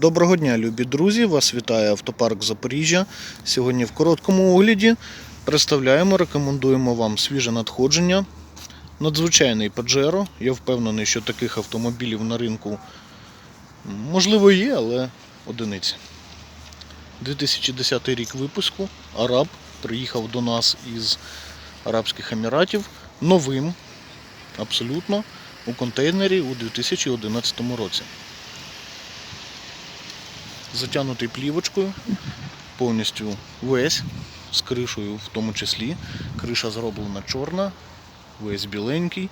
Доброго дня, любі друзі! Вас вітає автопарк Запоріжжя. Сьогодні в короткому огляді представляємо, рекомендуємо вам свіже надходження. Надзвичайний Pajero. Я впевнений, що таких автомобілів на ринку можливо є, але одиниці. 2010 рік випуску. Араб приїхав до нас із Арабських Еміратів новим, абсолютно, у контейнері у 2011 році затягнутий плівочкою, повністю весь, з кришею в тому числі. Криша зроблена чорна, весь біленький,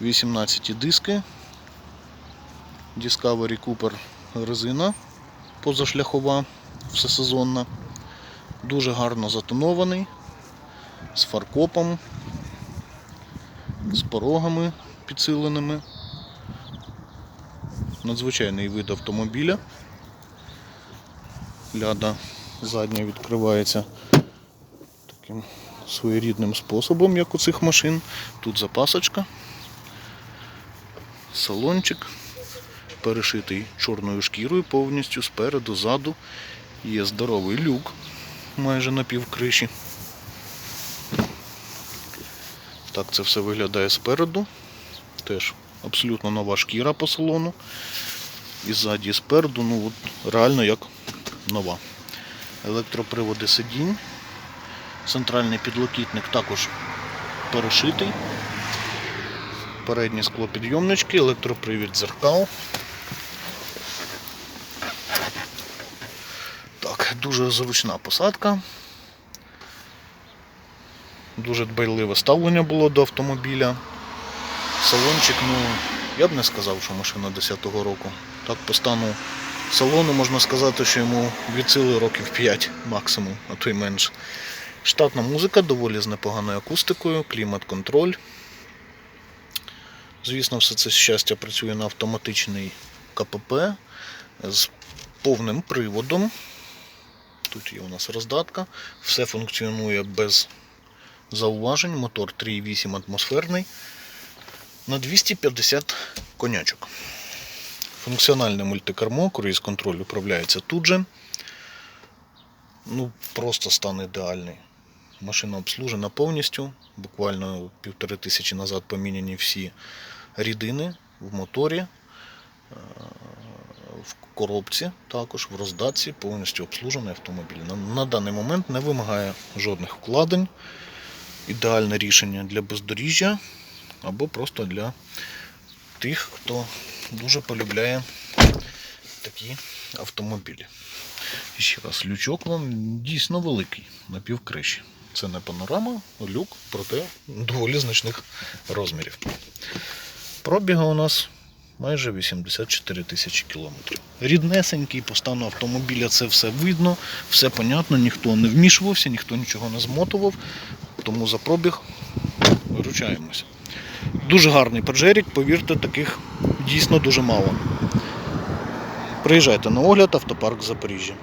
18 диски, Discovery Cooper резина позашляхова, всесезонна, дуже гарно затонований, з фаркопом, з порогами підсиленими. Надзвичайний вид автомобіля. Ляда задня відкривається таким своєрідним способом, як у цих машин. Тут запасочка, салончик, перешитий чорною шкірою повністю спереду, ззаду. Є здоровий люк майже на півкриші. Так це все виглядає спереду. Теж абсолютно нова шкіра по салону. І ззаді і спереду, ну от реально як нова. Електроприводи сидінь. Центральний підлокітник також перешитий. Передні склопідйомнички, електропривід дзеркал. Так, дуже зручна посадка. Дуже дбайливе ставлення було до автомобіля. Салончик, ну, я б не сказав, що машина 10-го року. Так по стану салону можна сказати, що йому від сили років 5 максимум, а то й менше. Штатна музика доволі з непоганою акустикою, клімат-контроль. Звісно, все це щастя працює на автоматичний КПП з повним приводом. Тут є у нас роздатка, все функціонує без зауважень. Мотор 3,8 атмосферний на 250 конячок. Функціональне мультикермо, круїз контроль управляється тут же. Ну, просто стан ідеальний. Машина обслужена повністю. Буквально півтори тисячі назад поміняні всі рідини в моторі, е, в коробці, також в роздатці, повністю обслужений автомобіль. На, на даний момент не вимагає жодних вкладень. Ідеальне рішення для бездоріжжя або просто для тих, хто дуже полюбляє такі автомобілі. І ще раз, лючок вам дійсно великий на півкриші. Це не панорама, люк, проте доволі значних розмірів. Пробіга у нас майже 84 тисячі кілометрів. Ріднесенький, по стану автомобіля це все видно, все понятно, ніхто не вмішувався, ніхто нічого не змотував, тому за пробіг виручаємося. Дуже гарний паджерік, повірте, таких дійсно дуже мало. Приїжджайте на огляд, автопарк Запоріжжя.